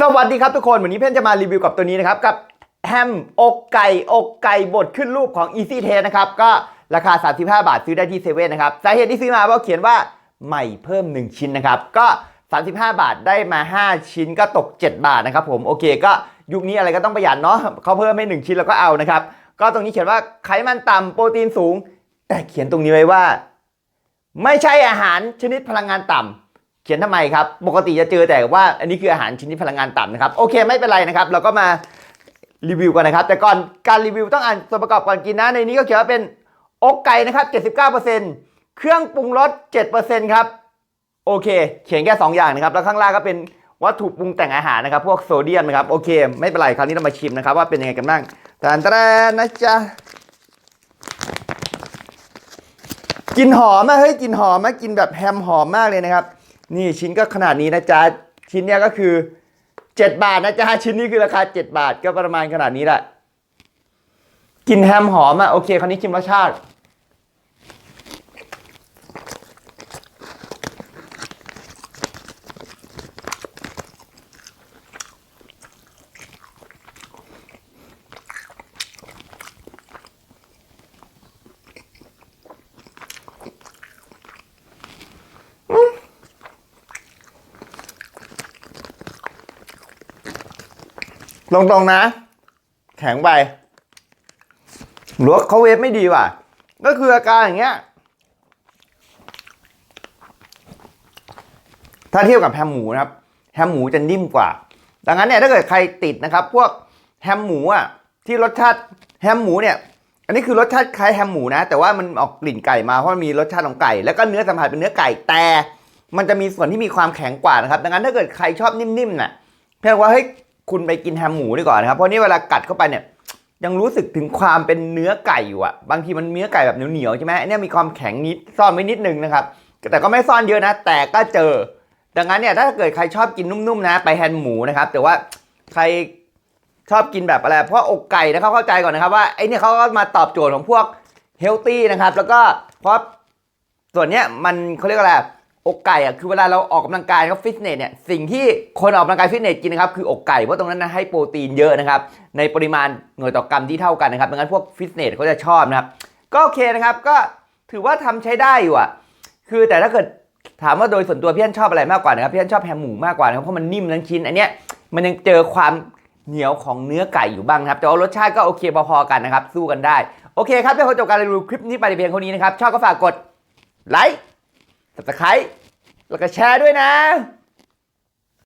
สวัสดีครับทุกคนวันนี้เพื่อนจะมารีวิวกับตัวนี้นะครับ กับแฮมอกไก่อกไก่บดขึ้นรูปของ Easy Taste นะครับ ก็ราคา 35 บาทซื้อได้ที่เซเว่นนะครับ สาเหตุที่ซื้อมาเพราะเขียนว่าใหม่เพิ่ม 1 ชิ้นนะครับ ก็ 35 บาทได้มา 5 ชิ้นก็ตก 7 บาทนะครับผมโอเคก็ยุคนี้อะไรก็ต้องประหยัดเนาะเขาเพิ่มให้ 1 ชิ้นแล้วก็เอานะครับ ก็ตรงนี้เขียนว่าไขมันต่ำโปรตีนสูง แต่เขียนตรงนี้ไว้ว่า ไม่ใช่อาหารชนิดพลังงานต่ำ เขียนทำไมครับ ปกติจะเจอแต่ว่าอันนี้คืออาหารชนิดพลังงานต่ำนะครับ โอเคไม่เป็นไรนะครับ เราก็มารีวิวกันนะครับ แต่ก่อนการรีวิวต้องอ่านส่วนประกอบก่อนกินนะ ในนี้ก็เขียนว่าเป็นอกไก่นะครับ 79%เครื่องปรุงรส 7%ครับ โอเค เขียนแค่ 2 อย่างนะครับ แล้วข้างล่างก็เป็นวัตถุปรุงแต่งอาหารนะครับ พวกโซเดียมนะครับ โอเค ไม่เป็นไร คราวนี้เรามาชิมนะครับว่าเป็นยังไงกันบ้างตานตะนะจ๊ะกินหอมมากเฮ้ยกินหอมมากกินแบบแฮมหอมมากเลยนะครับ นี่ชิ้นก็ขนาดนี้นะจ๊ะ ชิ้นเนี้ยก็คือ 7 บาทนะจ๊ะ ชิ้นนี้คือราคา 7 บาทก็ประมาณขนาดนี้แหละกลินแฮมหอมอะโอเคคราวนี้ชิมรสชาติ ตรงๆนะ แข็งไปหรือว่าเขาเวฟไม่ดีว่ะ ก็คืออาการอย่างเงี้ย ถ้าเทียบกับแฮมหมูนะครับ แฮมหมูจะนิ่มกว่า ดังนั้นเนี่ยถ้าเกิดใครติดนะครับ พวกแฮมหมูอะที่รสชาติแฮมหมูเนี่ย อันนี้คือรสชาติคล้ายแฮมหมูนะ แต่ว่ามันออกกลิ่นไก่มาเพราะมันมีรสชาติของไก่ แล้วก็เนื้อสัมผัสเป็นเนื้อไก่แต่มันจะมีส่วนที่มีความแข็งกว่านะครับ ดังนั้นถ้าเกิดใครชอบนิ่มๆน่ะเพียงว่าเฮ้ย คุณไปกินแฮมหมูดีกว่านะครับ เพราะนี่เวลากัดเข้าไปเนี่ยยังรู้สึกถึงความเป็นเนื้อไก่อยู่อะบางทีมันเนื้อไก่แบบเหนียวๆใช่ไหมอันเนี้ยมีความแข็งนิดซ่อนไว้นิดนึงนะครับ แต่ก็ไม่ซ่อนเยอะนะ แต่ก็เจอ ดังนั้นเนี่ยถ้าเกิดใครชอบกินนุ่มๆนะ ไปแฮมหมูนะครับ แต่ว่าใครชอบกินแบบอะไรเพราะอกไก่นะเขาเข้าใจก่อนนะครับว่าไอ้นี่เขาก็มาตอบโจทย์ของพวกเฮลตี้นะครับ แล้วก็เพราะส่วนเนี้ยมันเขาเรียกอะไร อกไก่อะคือเวลาเราออกกำลังกายครับฟิตเนสเนี่ยสิ่งที่คนออกกำลังกายฟิตเนสกินนะครับคืออกไก่เพราะตรงนั้นนะให้โปรตีนเยอะนะครับในปริมาณหน่วยต่อกรัมที่เท่ากันนะครับดังนั้นพวกฟิตเนสเขาจะชอบนะครับก็โอเคนะครับก็ถือว่าทำใช้ได้อยู่อะคือแต่ถ้าเกิดถามว่าโดยส่วนตัวพี่อันชอบอะไรมากกว่านะครับพี่อันชอบแฮมหมูมากกว่านะครับเพราะมันนิ่มทั้งชิ้นอันเนี้ยมันยังเจอความเหนียวของเนื้อไก่อยู่บ้างนะครับแต่ว่ารสชาติก็โอเคพอๆกันนะครับสู้กันได้โอเคครับถ้าคนจบการรีวิวคลิปนี้ไปเพียงเท่านี้นะครับชอบก็ฝากกดไลค์ subscribe แล้วก็แชร์ด้วยนะ